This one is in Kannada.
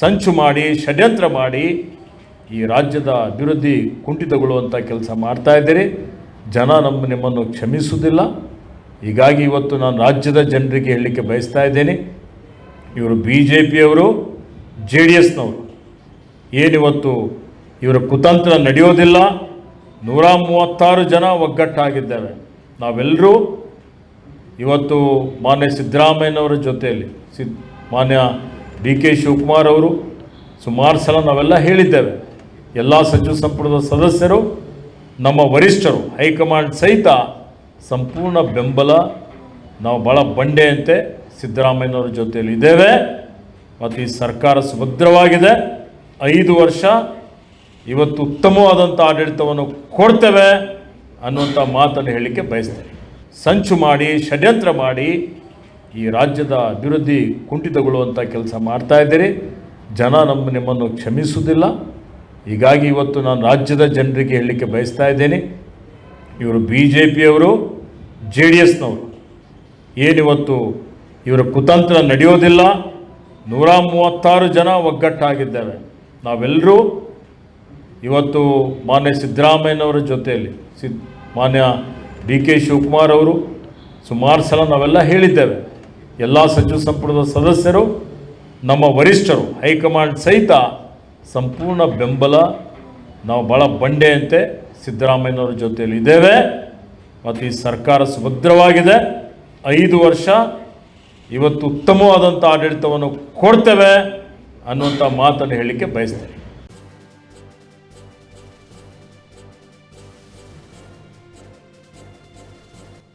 ಸಂಚು ಮಾಡಿ, ಷಡ್ಯಂತ್ರ ಮಾಡಿ ಈ ರಾಜ್ಯದ ಅಭಿವೃದ್ಧಿ ಕುಂಠಿತಗೊಳ್ಳುವಂಥ ಕೆಲಸ ಮಾಡ್ತಾ ಇದ್ದೀರಿ. ಜನ ನಮ್ಮ ನಿಮ್ಮನ್ನು ಕ್ಷಮಿಸುವುದಿಲ್ಲ. ಹೀಗಾಗಿ ಇವತ್ತು ನಾನು ರಾಜ್ಯದ ಜನರಿಗೆ ಹೇಳಲಿಕ್ಕೆ ಬಯಸ್ತಾ ಇದ್ದೇನೆ. ಇವರು ಬಿ ಜೆ ಪಿಯವರು ಜೆ ಡಿ ಎಸ್ನವರು. ಏನಿವತ್ತು ಇವರ ಕುತಂತ್ರ ನಡೆಯೋದಿಲ್ಲ. ನೂರ ಮೂವತ್ತಾರು ಜನ ಒಗ್ಗಟ್ಟಾಗಿದ್ದಾರೆ. ನಾವೆಲ್ಲರೂ ಇವತ್ತು ಮಾನ್ಯ ಸಿದ್ದರಾಮಯ್ಯನವರ ಜೊತೆಯಲ್ಲಿ ಸಿದ್ ಮಾನ್ಯ ಡಿ ಕೆ ಶಿವಕುಮಾರ್ ಅವರು ಸುಮಾರು ಸಲ ನಾವೆಲ್ಲ ಹೇಳಿದ್ದೇವೆ. ಎಲ್ಲ ಸಚಿವ ಸಂಪುಟದ ಸದಸ್ಯರು, ನಮ್ಮ ವರಿಷ್ಠರು, ಹೈಕಮಾಂಡ್ ಸಹಿತ ಸಂಪೂರ್ಣ ಬೆಂಬಲ ನಾವು ಭಾಳ ಬಂಡೆಯಂತೆ ಸಿದ್ದರಾಮಯ್ಯನವರ ಜೊತೆಯಲ್ಲಿ ಇದ್ದೇವೆ. ಮತ್ತು ಈ ಸರ್ಕಾರ ಸುಭದ್ರವಾಗಿದೆ. ಐದು ವರ್ಷ ಇವತ್ತು ಉತ್ತಮವಾದಂಥ ಆಡಳಿತವನ್ನು ಕೊಡ್ತೇವೆ ಅನ್ನುವಂಥ ಮಾತನ್ನು ಹೇಳಲಿಕ್ಕೆ ಬಯಸ್ತೇನೆ. ಸಂಚು ಮಾಡಿ, ಷಡ್ಯಂತ್ರ ಮಾಡಿ ಈ ರಾಜ್ಯದ ಅಭಿವೃದ್ಧಿ ಕುಂಠಿತಗೊಳ್ಳುವಂಥ ಕೆಲಸ ಮಾಡ್ತಾ ಇದ್ದೀರಿ. ಜನ ನಮ್ಮ ನಿಮ್ಮನ್ನು ಕ್ಷಮಿಸುವುದಿಲ್ಲ. ಹೀಗಾಗಿ ಇವತ್ತು ನಾನು ರಾಜ್ಯದ ಜನರಿಗೆ ಹೇಳಲಿಕ್ಕೆ ಬಯಸ್ತಾ ಇದ್ದೇನೆ. ಇವರು ಬಿ ಜೆ ಪಿಯವರು ಜೆ ಡಿ ಎಸ್ನವರು. ಏನಿವತ್ತು ಇವರ ಕುತಂತ್ರ ನಡೆಯೋದಿಲ್ಲ. ನೂರ ಮೂವತ್ತಾರು ಜನ ಒಗ್ಗಟ್ಟಾಗಿದ್ದೇವೆ ನಾವೆಲ್ಲರೂ ಇವತ್ತು ಮಾನ್ಯ ಸಿದ್ದರಾಮಯ್ಯನವರ ಜೊತೆಯಲ್ಲಿ ಸಿದ್ ಮಾನ್ಯ ಡಿ ಕೆ ಶಿವಕುಮಾರ್ ಅವರು, ಸುಮಾರು ಸಲ ನಾವೆಲ್ಲ ಹೇಳಿದ್ದೇವೆ. ಎಲ್ಲ ಸಚಿವ ಸಂಪುಟದ ಸದಸ್ಯರು, ನಮ್ಮ ವರಿಷ್ಠರು, ಹೈಕಮಾಂಡ್ ಸಹಿತ ಸಂಪೂರ್ಣ ಬೆಂಬಲ ನಾವು ಭಾಳ ಬಂಡೆಯಂತೆ ಸಿದ್ದರಾಮಯ್ಯನವರ ಜೊತೆಯಲ್ಲಿ ಇದ್ದೇವೆ. ಮತ್ತು ಈ ಸರ್ಕಾರ ಸುಭದ್ರವಾಗಿದೆ. ಐದು ವರ್ಷ ಇವತ್ತು ಉತ್ತಮವಾದಂಥ ಆಡಳಿತವನ್ನು ಕೊಡ್ತೇವೆ ಅನ್ನುವಂಥ ಮಾತನ್ನು ಹೇಳಲಿಕ್ಕೆ ಬಯಸ್ತೇನೆ.